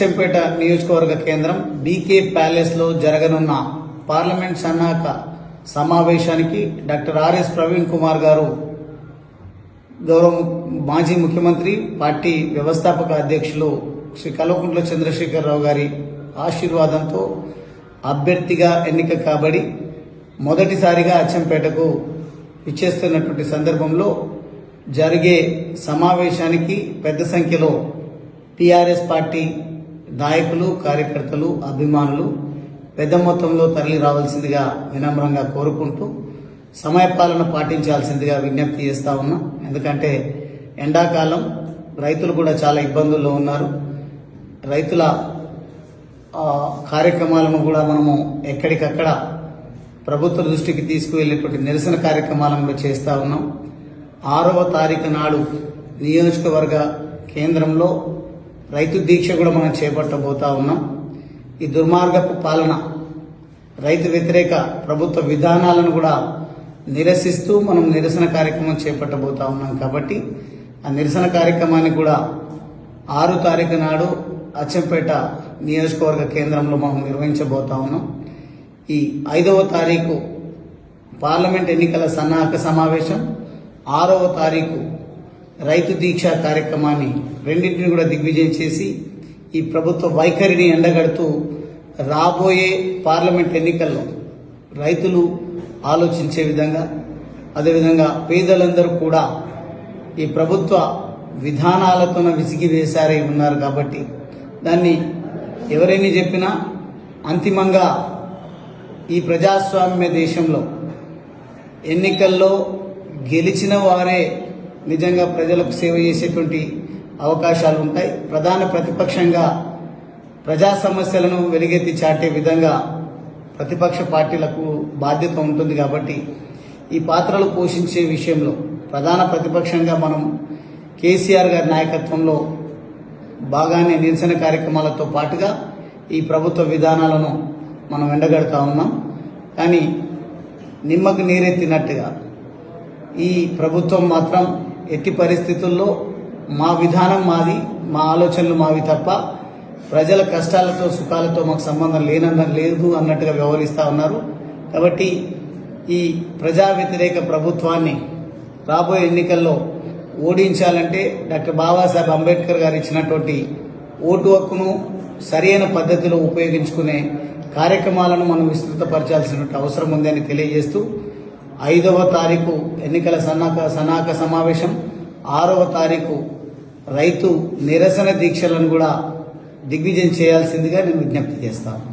అచ్చంపేట నియోజకవర్గ కేంద్రం బీకే ప్యాలెస్లో జరగనున్న పార్లమెంట్ సన్నాహక సమావేశానికి డాక్టర్ ఆర్ఎస్ ప్రవీణ్ కుమార్ గారు గౌరవ మాజీ ముఖ్యమంత్రి పార్టీ వ్యవస్థాపక అధ్యక్షులు శ్రీ కల్వకుంట్ల చంద్రశేఖరరావు గారి ఆశీర్వాదంతో అభ్యర్థిగా ఎన్నిక కాబడి మొదటిసారిగా అచ్చంపేటకు ఇచ్చేస్తున్నటువంటి సందర్భంలో జరిగే సమావేశానికి పెద్ద సంఖ్యలో టీఆర్ఎస్ పార్టీ నాయకులు కార్యకర్తలు అభిమానులు పెద్ద మొత్తంలో తరలి రావాల్సిందిగా వినమ్రంగా కోరుకుంటూ సమయపాలన పాటించాల్సిందిగా విజ్ఞప్తి చేస్తా ఉన్నాం. ఎందుకంటే ఎండాకాలం రైతులు కూడా చాలా ఇబ్బందుల్లో ఉన్నారు. రైతుల కార్యక్రమాలను కూడా మనము ఎక్కడికక్కడ ప్రభుత్వ దృష్టికి తీసుకువెళ్ళేటువంటి నిరసన కార్యక్రమాలను కూడా ఉన్నాం. ఆరవ తారీఖు నాడు నియోజకవర్గ కేంద్రంలో రైతు దీక్ష కూడా మనం చేపట్టబోతా ఉన్నాం. ఈ దుర్మార్గపు పాలన రైతు వ్యతిరేక ప్రభుత్వ విధానాలను కూడా నిరసిస్తూ మనం నిరసన కార్యక్రమం చేపట్టబోతా ఉన్నాం కాబట్టి ఆ నిరసన కార్యక్రమాన్ని కూడా ఆరు తారీఖు నాడు అచ్చంపేట నియోజకవర్గ కేంద్రంలో మనం నిర్వహించబోతా ఉన్నాం. ఈ ఐదవ తారీఖు పార్లమెంట్ ఎన్నికల సన్నాహక సమావేశం ఆరవ తారీఖు రైతు దీక్ష కార్యక్రమాన్ని రెండింటిని కూడా దిగ్విజయం చేసి ఈ ప్రభుత్వ వైఖరిని ఎండగడుతూ రాబోయే పార్లమెంట్ ఎన్నికల్లో రైతులు ఆలోచించే విధంగా అదేవిధంగా పేదలందరూ కూడా ఈ ప్రభుత్వ విధానాలతోన విసిగి వేశారై ఉన్నారు కాబట్టి దాన్ని ఎవరైనా చెప్పినా అంతిమంగా ఈ ప్రజాస్వామ్య దేశంలో ఎన్నికల్లో గెలిచిన వారే నిజంగా ప్రజలకు సేవ చేసేటువంటి అవకాశాలు ఉంటాయి. ప్రధాన ప్రతిపక్షంగా ప్రజా సమస్యలను వెలుగెత్తి చాటే విధంగా ప్రతిపక్ష పార్టీలకు బాధ్యత ఉంటుంది కాబట్టి ఈ పాత్రలు పోషించే విషయంలో ప్రధాన ప్రతిపక్షంగా మనం కేసీఆర్ గారి నాయకత్వంలో బాగానే నిరసన కార్యక్రమాలతో పాటుగా ఈ ప్రభుత్వ విధానాలను మనం ఎండగడతా ఉన్నాం. కానీ నిమ్మకు నీరెత్తినట్టుగా ఈ ప్రభుత్వం మాత్రం ఎట్టి పరిస్థితుల్లో మా విధానం మాది మా ఆలోచనలు మావి తప్ప ప్రజల కష్టాలతో సుఖాలతో మాకు సంబంధం లేనంద లేదు అన్నట్టుగా వ్యవహరిస్తూ ఉన్నారు. కాబట్టి ఈ ప్రజా వ్యతిరేక ప్రభుత్వాన్ని రాబోయే ఎన్నికల్లో ఓడించాలంటే డాక్టర్ బాబాసాహెబ్ అంబేద్కర్ గారు ఇచ్చినటువంటి ఓటు హక్కును సరైన పద్ధతిలో ఉపయోగించుకునే కార్యక్రమాలను మనం విస్తృతపరచాల్సిన అవసరం ఉందని తెలియజేస్తూ ఐదవ తారీఖు ఎన్నికల సన్నాహక సన్నాహక సమావేశం ఆరవ తారీఖు రైతు నిరసన దీక్షలను కూడా దిగ్విజయం చేయాల్సిందిగా నేను విజ్ఞప్తి చేస్తాను.